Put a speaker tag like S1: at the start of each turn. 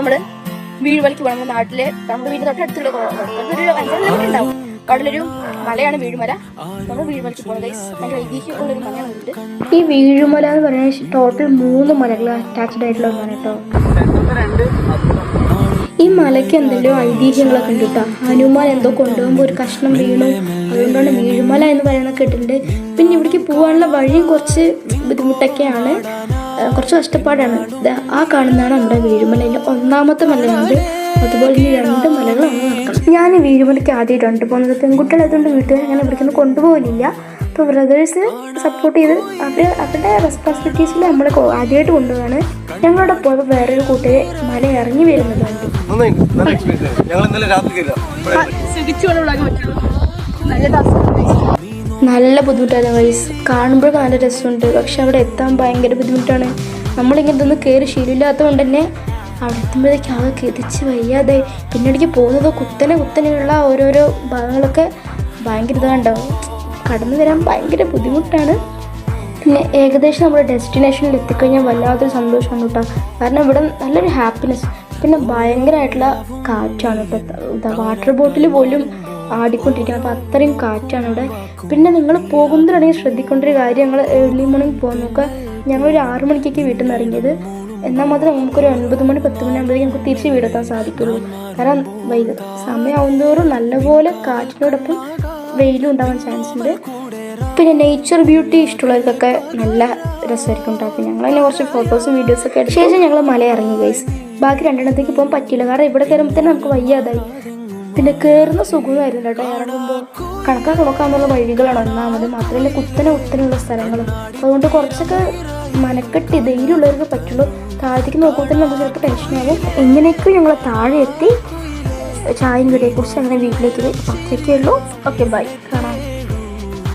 S1: നമ്മൾ വീഴുമലയ്ക്ക് പോകണം. നമ്മുടെ നാട്ടിലെ നമ്മുടെ വീടിന് തൊട്ടടുത്തുള്ള ഒരു കടലൊരു മലയാണ് വീഴുമല. നമ്മൾ വീഴുമലയ്ക്ക് പോകുന്നത് ഗൈസ് ഭയങ്കര ഐതിഹ്യമുള്ള ഒരു മലയാണ് ഈ വീഴുമല എന്ന് പറയുന്നത് ടോട്ടൽ മൂന്ന് മലകൾ അറ്റാച്ച്ഡ് ആയിട്ടുള്ള ഒന്നാണ് കേട്ടോ ഈ മലയ്ക്ക് എന്തെല്ലോ ഐതിഹ്യങ്ങളൊക്കെ ഉണ്ട് കേട്ടോ ഹനുമാൻ എന്തോ കൊണ്ടുപോകുമ്പോൾ ഒരു കഷ്ണം വീണു. അതുകൊണ്ടാണ് വീഴുമല എന്ന് പറയുന്നത് കേട്ടിട്ടുണ്ട്. പിന്നെ ഇവിടേക്ക് പോകാനുള്ള വഴിയും കുറച്ച് ബുദ്ധിമുട്ടൊക്കെയാണ്. കുറച്ച് കഷ്ടപ്പാടാണ്. ആ കാണുന്നതാണ് നമ്മുടെ വീഴുമലയിൽ ഒന്നാമത്തെ മലയുണ്ട് അതുപോലെ ഈ രണ്ട് മലകളാണ് നടക്കണം. ഞാൻ ഈ വീഴുമലയ്ക്ക് ആദ്യമായിട്ടുണ്ട് പോകുന്നത്. പെൺകുട്ടികളായതുകൊണ്ട് വീട്ടുകാർ അങ്ങനെ വിളിക്കുന്നത് കൊണ്ടുപോകലില്ല. അപ്പോൾ ബ്രദേഴ്സ് സപ്പോർട്ട് ചെയ്ത് അവർ അവരുടെ റെസ്പോൺസിബിലിറ്റീസിൽ നമ്മൾ ആദ്യമായിട്ട് കൊണ്ടുപോവാണ് ഞങ്ങളുടെ പോയപ്പോൾ വേറൊരു കൂട്ടുകാർ മല ഇറങ്ങി വരുന്നത്
S2: നല്ല ഞങ്ങൾ ഇന്നലെ രാത്രി കയറില്ല
S1: നല്ല ബുദ്ധിമുട്ടായിരുന്നു ഗൈസ് കാണുമ്പോഴൊക്കെ നല്ല രസമുണ്ട്. പക്ഷെ അവിടെ എത്താൻ ഭയങ്കര ബുദ്ധിമുട്ടാണ്. നമ്മളിങ്ങനെ ഒന്ന് കയറി ശീലമില്ലാത്തത് കൊണ്ട് തന്നെ അവിടെ എത്തുമ്പോഴേക്കും ആകെ കെതിച്ച് വയ്യാതെ പിന്നെ ഇടയ്ക്ക് പോകുന്നത് കുത്തനെ കുത്തനെയുള്ള ഓരോരോ ഭാഗങ്ങളൊക്കെ ഭയങ്കര ഇതാണ്ടാവും കടന്നു വരാൻ ഭയങ്കര ബുദ്ധിമുട്ടാണ്. പിന്നെ ഏകദേശം നമ്മുടെ ഡെസ്റ്റിനേഷനിൽ എത്തിക്കഴിഞ്ഞാൽ വല്ലാത്തൊരു സന്തോഷമാണ് കേട്ടോ. കാരണം ഇവിടെ നല്ലൊരു ഹാപ്പിനെസ് പിന്നെ ഭയങ്കരമായിട്ടുള്ള കാറ്റാണ്. കേട്ടോ വാട്ടർ ബോട്ടിൽ പോലും ആടിക്കൊണ്ടിരിക്കുന്നത്. അപ്പോൾ അത്രയും കാറ്റാണ് ഇവിടെ. പിന്നെ നിങ്ങൾ പോകുന്നതിനാണെങ്കിൽ ശ്രദ്ധിക്കേണ്ട ഒരു കാര്യം ഞങ്ങൾ ഏർലി മോർണിംഗ് പോകാൻ നോക്കുക ഞങ്ങളൊരു ആറു മണിക്കൊക്കെ വീട്ടിൽ നിന്ന് ഇറങ്ങിയത്. എന്നാൽ മാത്രമേ നമുക്കൊരു ഒൻപത് മണി പത്ത് മണി ആകുമ്പോഴേക്കും നമുക്ക് തിരിച്ച് വീടെത്താൻ സാധിക്കുള്ളൂ. കാരണം വൈകി സമയമാവുന്നതോറും നല്ലപോലെ കാറ്റിനോടൊപ്പം വെയിലും ഉണ്ടാവാൻ ചാൻസ് ഉണ്ട്. പിന്നെ നേച്ചർ ബ്യൂട്ടി ഇഷ്ടമുള്ളവർക്കൊക്കെ നല്ല രസമായിരിക്കും ഉണ്ടാക്കും ഞങ്ങൾ അതിന് കുറച്ച് ഫോട്ടോസും വീഡിയോസും ഒക്കെ എടുത്ത. ശേഷം ഞങ്ങൾ മല ഇറങ്ങി ഗൈസ് ബാക്കി രണ്ടെണ്ണത്തേക്ക് പോകാൻ പറ്റില്ല കാരണം ഇവിടെ കയറുമ്പോൾ തന്നെ നമുക്ക് വയ്യാതായി. പിന്നെ കയറുന്ന സുഖമായിരുന്നു കേട്ടോ. ഇറങ്ങുമ്പോൾ കണക്കാൻ കൊടുക്കാനുള്ള വഴികളാണ്. ഒന്നാമത് മാത്രമല്ല കുത്തനെ കുത്തനെയുള്ള സ്ഥലങ്ങളും. അതുകൊണ്ട് കുറച്ചൊക്കെ മനക്കെട്ടി ധൈര്യമുള്ളവർക്ക് പറ്റുള്ളൂ. താഴത്തേക്ക് നോക്കുമ്പോൾ തന്നെ നമുക്ക് ചിലപ്പോൾ ടെൻഷനാകും എങ്ങനെയൊക്കെ ഞങ്ങൾ താഴെ എത്തി ചായയും കടിയെക്കുറിച്ച് അങ്ങനെ വീട്ടിലേക്ക് ഉള്ളൂ. ഓക്കെ ബൈ കാണാം.